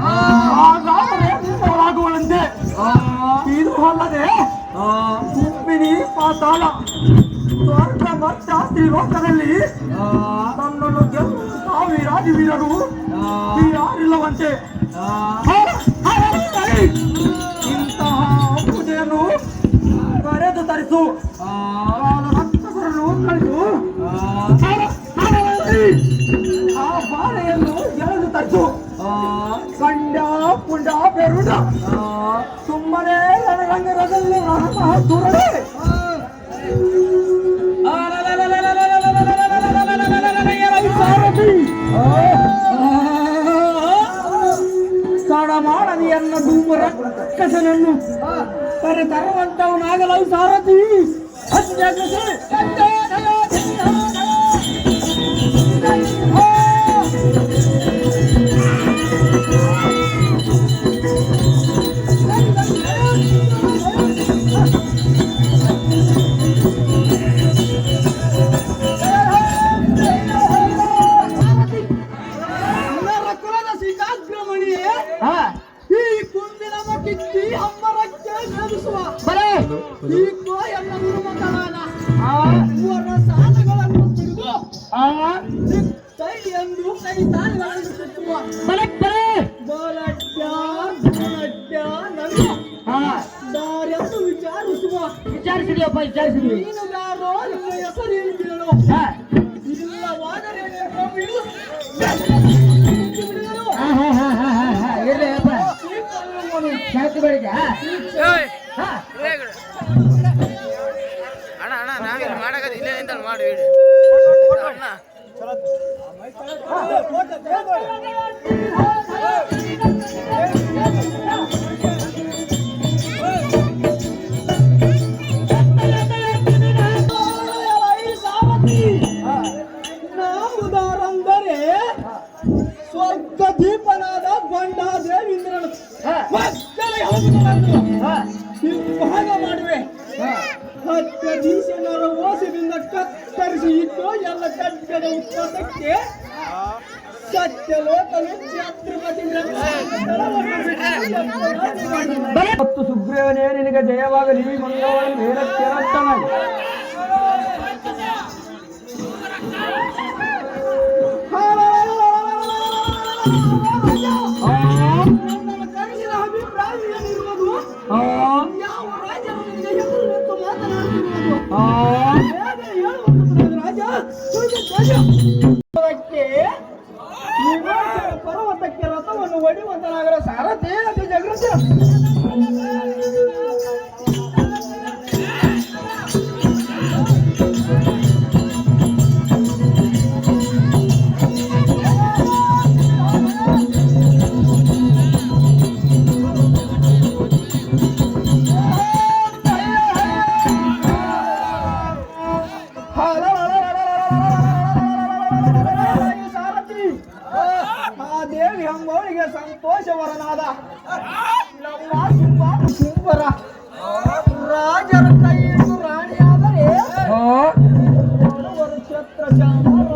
ಹಾಗಾದರೆ ನಿನ್ನವರಾಗುವಳಂತೆ ಇದು ಅಲ್ಲದೆ ಕುಂಬಿನಿ ಪಾತಾಳ ಸ್ವರ್ಗ ಮತ್ತ ತ್ರಿಲೋಕದಲ್ಲಿ ನನ್ನನ್ನು ಗೆಲ್ಲು ಸಾವಿರಾದಿ ವೀರರು ಯಾರಿಲ್ಲವಂತೆ ಇಂತಹ ಪೂಜೆಯನ್ನು ಕರೆದು ತರಿಸು ಕರೆ ತರುವಂತವನಾಗಲವು ಸಾರಥಿ ಅತ್ಯಗ್ರಸೆ ವೇದಿಸುವ ಈ ಕೋಯನ್ನ ಆ ಇವರ ಸಾಲಗಳನ್ನು ಆ ಕೈ ಎಂದು ಕೈ ತಾಳಿಗಳನ್ನು ಸುತ್ತುವ ಬಲಡ್ಡ ಬಲಡ್ಡ ನನ್ನ ದಾರೆಂದು ವಿಚಾರಿಸುವ. ವಿಚಾರಿಸಿದೆಯಪ್ಪ ವಿಚಾರಿಸಿದ್ವಿ. ನೀನು ಯಾರೋ ನಿಮ್ಮ ಹೆಸರೇನು ಕೇಳು ಇಲ್ಲವಾದರೆ ನಿನ್ನ ಬಿಡು. ಬೆಳಿಗ್ಗೆ ಮಾಡಕತ್ತಿ ಇಲ್ಲೇ ನಿಂತಲ್ಲಿ ಮಾಡಿ ವಿಡಿಯೋ ಅಣ್ಣ ನಾವುದಾರಂದರೆ ಸ್ವರ್ಗ ದೀಪನಾದ ಬಂಡಾದೇವೀಂದ್ರನು ಮಕ್ಕಳ ಹಿಂಭಾಗ ಮಾಡುವೆ ಹತ್ತ ದೀಶನರ ಓಸದಿಂದ ಕತ್ತರಿಸಿ ಇಟ್ಟು ಎಲ್ಲ ಕಡ್ಡದ ಉತ್ಪನ್ನಕ್ಕೆ ಸತ್ಯ ಲೋಕನು ಛತ್ರಪತಿ ಮತ್ತು ಸುಗ್ರೀವನೇ ನಿನಗೆ ಜಯವಾಗಲಿ ಮಂಗಳವಾರ ಮೇಲಕ್ಕೆ ರಕ್ತನಾಗಿ ನನ್ನ ಪರ್ವತಕ್ಕೆ ರಥವನ್ನು ಒಡೆಯುವಂತನಾಗರ ಸಾರಥಿ ಅದು ಜಗೃತ ಸಾರಥಿ ದೇವಿ ಅಂಬೋಳಿಗೆ ಸಂತೋಷವರನಾದ. ನಮ್ಮ ತುಂಬ ಸುಂಬರ ರಾಜರ ಕೈಯನ್ನು ರಾಣಿಯಾದರೆ ಛತ್ರ ಚಾಮರ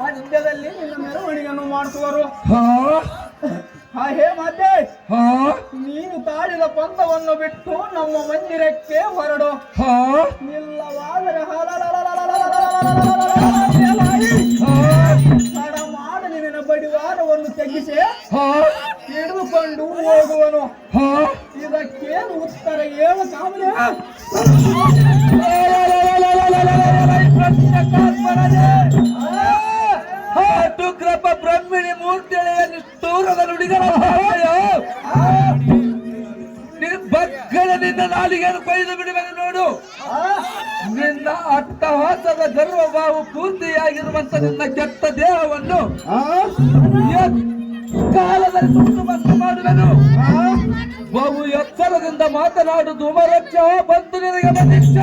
ಮಧ್ಯದಲ್ಲಿ ನಿನ್ನ ಮೆರವಣಿಗೆಯನ್ನು ಮಾಡಿಸುವರು. ಹಾ. ಹೇ ಮಾತೆ. ನೀನು ತಾಳಿದ ಪಂಥವನ್ನು ಬಿಟ್ಟು ನಮ್ಮ ಮಂದಿರಕ್ಕೆ ಹೊರಡು. ಆ, ಇಲ್ಲವಾದರೆ ಆ, ಹಿಡಿದುಕೊಂಡು ಹೋಗುವನು. ಇದಕ್ಕೇನು ಉತ್ತರ ಏನು ಕಾಮನೆ ಕೃಪ ಬ್ರಹ್ಮಿಣಿ ಮೂರ್ತಿಳೆಯ ನಿಷ್ಠೂರದ ನುಡಿಗಳ ಬಗ್ಗದ ನಿನ್ನ ನಾಲಿಗೆಯನ್ನು ಕೊಯ್ದು ಬಿಡಬೇಕು ನೋಡು ನಿನ್ನ ಅಟ್ಟಹಾಸದ ಗರ್ವಭಾವ ಪೂರ್ತಿಯಾಗಿರುವಂತ ನಿನ್ನ ಕೆಟ್ಟ ದೇಹವನ್ನು ಕಾಲದಲ್ಲಿ ಸುಟ್ಟು ಮಸ್ತು ಮಾಡುವೆನು. ಬಹು ಎಚ್ಚರದಿಂದ ಮಾತನಾಡು ಧೂಮರಕ್ಷ ಬಂದು ನಿನಗೆ ಬಂದಿಚ್ಚ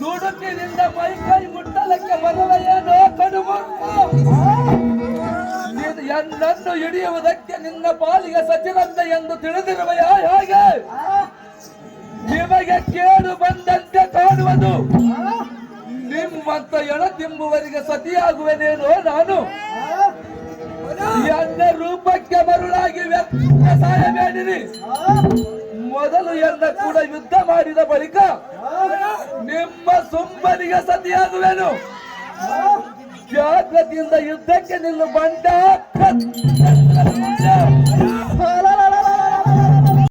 ದುಡುಕಿನಿಂದ ಮೈ ಕೈ ಮುಟ್ಟಲಕ್ಕೆ ಬರವೆಯೇನೋ ಕಡುಮುಂಡು ನೀನು ಎನ್ನನ್ನು ಹಿಡಿಯುವುದಕ್ಕೆ ನಿನ್ನ ಪಾಲಿಗೆ ಸಚಿವಂತ ಎಂದು ತಿಳಿದಿರುವೆಯ ಹೇಗೆ ನಿಮಗೆ ಕೇಳು ಬಂದಂತೆ ಕಾಣುವುದು. ನಿಮ್ಮಂತ ಎಣ ತಿಂಬುವರಿಗೆ ಸತಿಯಾಗುವೆನೇನೋ ನಾನು. ಎನ್ನ ರೂಪಕ್ಕೆ ಮರುಳಾಗಿ ವ್ಯರ್ಥ ಮಾಡಿರಿ. ಮೊದಲು ಎನ್ನ ಕೂಡ ಯುದ್ಧ ಮಾಡಿದ ಬಳಿಕ ನಿಮ್ಮ ಸುಂಬನಿಗೆ ಸತಿಯಾಗುವೆನು. ಜಾಗ್ರತೆಯಿಂದ ಯುದ್ಧಕ್ಕೆ ನಿಲ್ಲು ಬಂಡ